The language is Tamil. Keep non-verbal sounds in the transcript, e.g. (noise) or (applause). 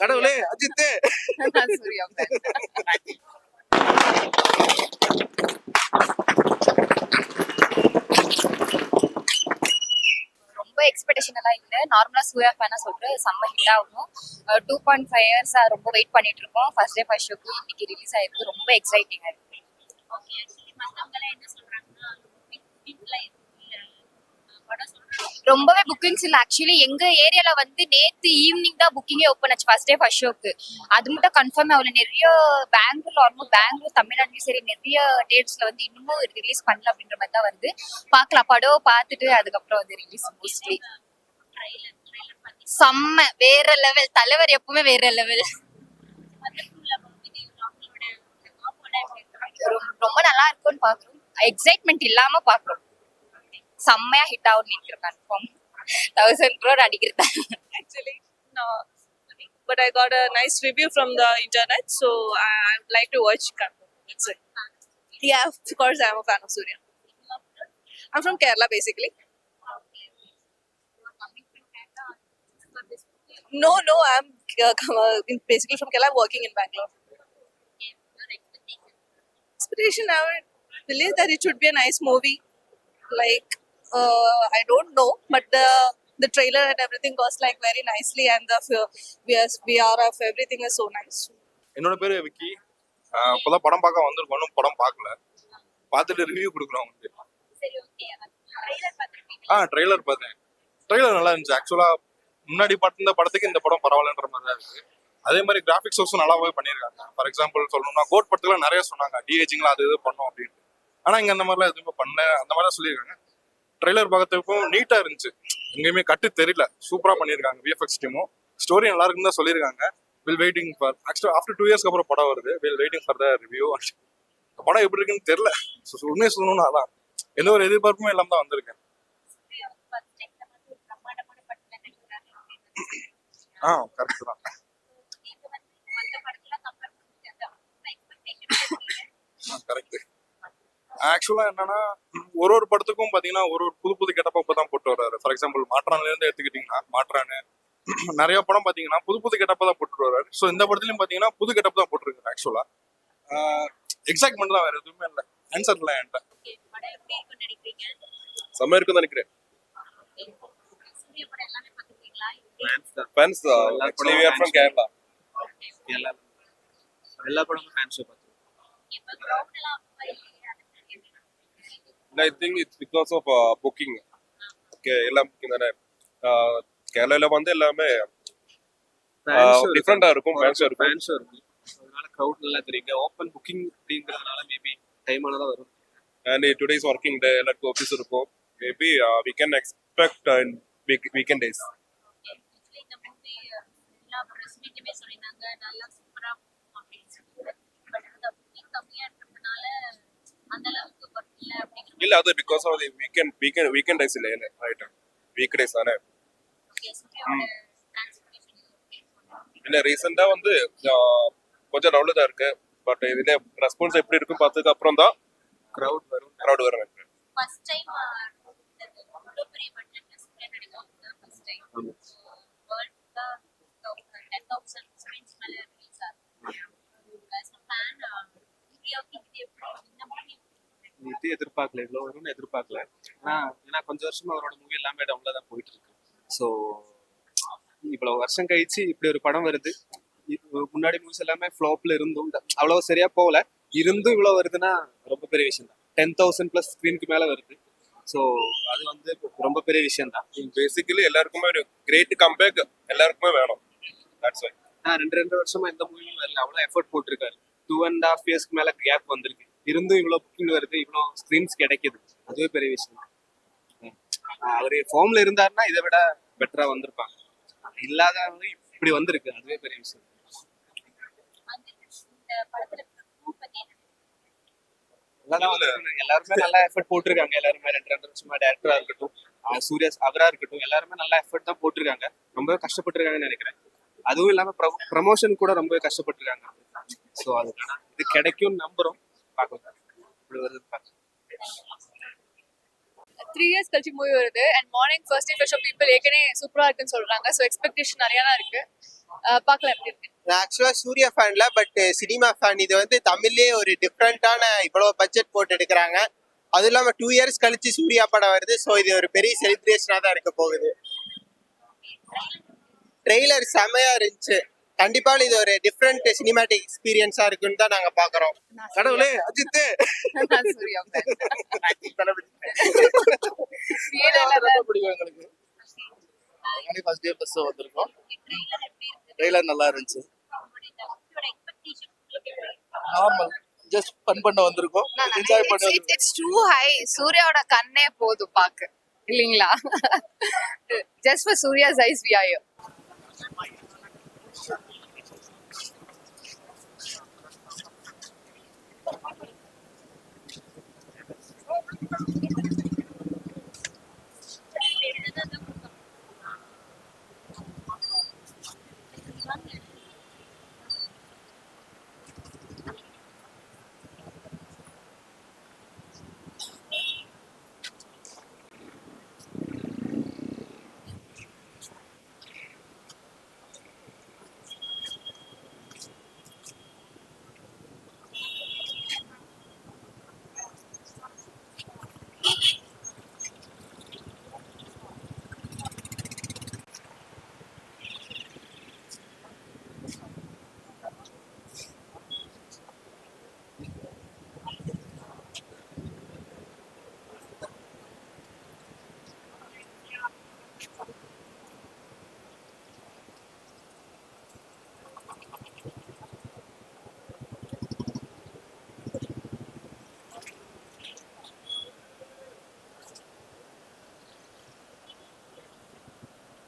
கடவுளே அஜித்தே. ரொம்ப எக்ஸ்பெக்டேஷன் எல்லாம் இல்ல. நார்மலா சூர்யா ஃபேனா சொல்லிட்டு செம்ம ஹிட் ஆகும் டூ பாயிண்ட் ஃபைவ் இயர்ஸ் ரொம்ப வெயிட் பண்ணிட்டு இருக்கோம். ஃபர்ஸ்ட் டே ஃபர்ஸ்ட் ஷோக்கு இன்னைக்கு ரிலீஸ் ஆயிருக்கு. ரொம்ப எக்ஸைட்டிங்கா இருக்கு. ஓகே ஆக்சுவலி மத்தவங்க என்ன சொல்றாங்கன்னா படம் சொல்றாங்க ரொம்பவே புக்கிங்ஸ் இல்ல. ஆக்சுவலி எங்க ஏரியால வந்து நேத்து ஈவினிங் தான் புக்கிங்கே ஓப்பன் ஆச்சு. ஃபர்ஸ்ட் டே ஃபர்ஸ்ட் ஷோக்கு அது மட்டும் கன்ஃபார்ம் ஆகல. நிறைய பெங்களூர் ஆல்மோஸ்ட் பெங்களூர் தமிழ்நாட்டுலயும் சரி நிறைய டேட்ஸ்ல வந்து இன்னமும் ரிலீஸ் பண்ணல அப்படின்ற மாதிரி தான் வருது. பார்க்கலாம். படம் பார்த்துட்டு அதுக்கப்புறம் வந்து ரிலீஸ் மோஸ்ட்லி செம்ம. வேற லெவல் தலைவர் எப்பவுமே வேற லெவல் ரொம்ப நல்லா இருக்கும்னு பாக்குறோம் எக்ஸைட்மெண்ட் இல்லாம பாக்குறோம் செம்மையா ஹிட் ஆகும் நினைக்கிறேன் கன்ஃபார்ம் தௌசண்ட் க்ரோர் அடிக்கிறேன் actually. No, but I got a nice review from the internet, so I, I would like to watch Kango. That's it. Yeah, of course, I'm a fan of Surya. I'm from Kerala, basically. No, no, I'm uh, come- uh, in- (laughs) basically from Kerala, working in Bangalore. Inspiration, I would believe that it should be a nice movie. Like, uh, I don't know, but the the trailer and everything was like very nicely, and the f- VR, of everything is so nice. என்னோட பேரு விக்கி. இப்பதான் படம் பார்க்க வந்திருக்கோம். இன்னும் படம் பார்க்கல. பார்த்துட்டு ரிவ்யூ கொடுக்குறோம் உங்களுக்கு. ஆ ட்ரெய்லர் பார்த்தேன். ட்ரெய்லர் நல்லா இருந்துச்சு. ஆக்சுவலா முன்னாடி பார்த்த படத்துக்கு இந்த படம் பரவாயில்லன்ற மாதிரி தான் இருக்கு. அதே மாதிரி கிராஃபிக்ஸ் ஒர்க்ஸும் நல்லாவே பண்ணியிருக்காங்க. ஃபார் எக்ஸாம்பிள் சொல்லணும்னா கோட் படத்துல நிறைய சொன்னாங்க. டிஏஜிங்லாம் அது இது பண்ணோம் அப்படின்ட்டு. ஆனா இங்க அந்த மாதிரிலாம் எதுவுமே பண்ணல. அந்த மாதிரிலாம் சொல்லியிருக்காங்க. ட்ரெய்லர் பார்க்கறதுக்கும் நீட்டா இருந்துச்சு. எங்கேயுமே கட்டு தெரியல. சூப்பரா பண்ணியிருக்காங்க விஎஃப்எக்ஸ் டீமும் ஸ்டோரி நல்லா இருக்குன்னு தான் சொல்லியிருக்காங்க. வில் வெயிட்டிங் ஃபார் ஆக்சுவலா ஆஃப்டர் டூ இயர்ஸ்க்கு அப்புறம் படம் வருது. Will waiting for the review படம் எப்படி இருக்குன்னு தெரியல. So, உண்மையை சொல்லணும்னா அதான். எந்த ஒரு எதிர்பார்ப்புமே இல்லாம தான் வந்திருக்கேன். ஆ கரெக்ட் தான். (laughs) கரெக்ட் ஆக்சுவலா என்னன்னா ஒரு ஒரு படத்துக்கும் பாத்தீங்கன்னா ஒரு ஒரு புது புது கெட்டப்பா இப்போ போட்டு வர்றாரு. ஃபார் எக்ஸாம்பிள் மாற்றான்ல இருந்து எடுத்துக்கிட்டீங்கன்னா மாற்றானு. (clears throat) நிறைய படம் பாத்தீங்கன்னா புது புது கெட்டப்பா தான் போட்டு வர்றாரு. ஸோ இந்த படத்துலயும் பாத்தீங்கன்னா புது கெட்டப் தான் போட்டுருக்காரு ஆக்சுவலா எக்ஸைட்மெண்ட் தான் வேற எதுவுமே இல்ல. ஆன்சர் இல்லை என்கிட்ட. செம்ம இருக்கும்னு நினைக்கிறேன். ஃபேன்ஸ் எல்லா படமும் I think it's because of booking okay எல்லாம் புக்கிங் தானே? கேரளால வந்து எல்லாமே டிஃப்ரெண்டா இருக்கும். ஃபேன்ஸ் இருக்கும் ஃபேன் ஷோ இருக்கும். அதனால க்ரௌட் நல்லா தெரியுங்க. ஓப்பன் புக்கிங் அப்படிங்கிறதுனால மேபி டைம் ஆனதா வரும். அண்ட் டுடேஸ் ஒர்க்கிங் டே எல்லாருக்கும் ஆஃபீஸ் இருக்கும். Maybe we can expect in weekend days நல்லா அப்படின்னு சொல்லிட்டு பட் அந்த புக்கிங் கம்மியா இருக்கிறதுனால அந்த அளவுக்கு ஒர்க் இல்லை அது because of the weekend weekend weekend days இல்ல ரைட் வீக் டேஸ் தானே இல்ல ரீசெண்டா வந்து uh, கொஞ்சம் டவுன்ல இருக்கு பட் இதுல ரெஸ்பான்ஸ் எப்படி இருக்கும் பார்த்ததுக்கு அப்புறம் தான் க்ரௌட் வரும் க்ரௌட் வரும் நடிக்கும் first time world ten thousand screens மேல ரிலீஸ் ஆகும் ஃபேன் சூர்யாவுக்கு இது எப்படி இந்த மூவி இது எதிர்பார்க்கல. இவ்வளோ வரும்னு எதிர்பார்க்கல. ஆனா ஏன்னா கொஞ்சம் வருஷமா அவரோட மூவி எல்லாமே டவுன்ல தான் போயிட்டு இருக்கு ஸோ இவ்வளவு வருஷம் கழிச்சு இப்படி ஒரு படம் வருது. முன்னாடி மூவிஸ் எல்லாமே ஃப்ளாப்ல இருந்தும் அவ்வளவு சரியா போகல. இருந்தும் இவ்வளவு வருதுன்னா ரொம்ப பெரிய விஷயம் தான். டென் தௌசண்ட் பிளஸ் ஸ்க்ரீனுக்கு மேல வருது. ஸோ அது வந்து ரொம்ப பெரிய விஷயம் தான். பேசிக்கலி எல்லாருக்குமே ஒரு கிரேட் கம்பேக் எல்லாருக்குமே வேணும். ரெண்டு ரெண்டு வருஷமா எந்த மூவியும் வரல. அவ்வளோ எஃபர்ட் போட்டிருக்காரு. டூ அண்ட் ஹாஃப் இயர்ஸ்க்கு மேல கேப் வந்திருக்கு. இருந்தும் இவ்வளோ புக்கிங் வருது இவ்வளோ ஸ்க்ரீன்ஸ் கிடைக்குது. அதுவே பெரிய விஷயம். அவர் ஃபார்ம்ல இருந்தாருன்னா இதை விட பெட்டரா வந்திருப்பாங்க. இல்லாதவங்க இப்படி வந்திருக்கு அதுவே பெரிய விஷயம். எல்லாருமே நல்லா எஃபர்ட் போட்டிருக்காங்க. எல்லாருமே ரெண்டு ரெண்டு வருஷமா டேரக்டரா இருக்கட்டும் சூர்யா அவரா இருக்கட்டும் எல்லாருமே நல்லா எஃபர்ட் தான் போட்டிருக்காங்க. ரொம்பவே கஷ்டப்பட்டிருக்காங்கன்னு நினைக்கிறேன். அதுவும் இல்லாம ப்ரமோஷன் கூட ரொம்பவே கஷ்டப்பட்டிருக்காங்க. ஸோ அதுக்கான இது கிடைக்கும்னு நம்புறோம். இப்படி வருது த்ரீ இயர்ஸ் கழிச்சு மூவி வருது. And morning first day show people ஏற்கனவே சூப்பரா இருக்குன்னு சொல்றாங்க. ஸோ எக்ஸ்பெக்டேஷன் நிறையா தான் இருக்கு. அஹ் பார்க்கலாம் எப்படி இருக்கு. நான் ஆக்சுவலா சூர்யா ஃபேன்ல பட் சினிமா ஃபேன் இது வந்து தமிழ்லயே ஒரு டிஃப்ரெண்டான இவ்வளவு பட்ஜெட் போட்டு எடுக்கிறாங்க. அதுவும் இல்லாம டூ இயர்ஸ் கழிச்சு சூர்யா படம் வருது. ஸோ இது ஒரு பெரிய செலிப்ரேஷனா தான் இருக்க போகுது. ட்ரெய்லர் செமையா இருந்துச்சு. கண்டிப்பா இது ஒரு டிஃப்ரெண்ட் சினிமாட்டிக் எக்ஸ்பீரியன்ஸா இருக்குன்னு தான் நாங்க பாக்குறோம். கடவுளே (laughs) அஜித் எங்களுக்கு. ஃபர்ஸ்ட் டே ஃபர்ஸ்ட் வந்திருக்கோம். ட்ரெய்லர் நல்லா இருந்துச்சு. நார்மல் ஜஸ்ட் ஃபன் பண்ண வந்திருக்கோம். என்ஜாய் பண்ண இட்ஸ் டூ ஹை சூர்யாவோட கண்ணே போதும் பாக்க. இல்லீங்களா? Just for Suriya's eyes we are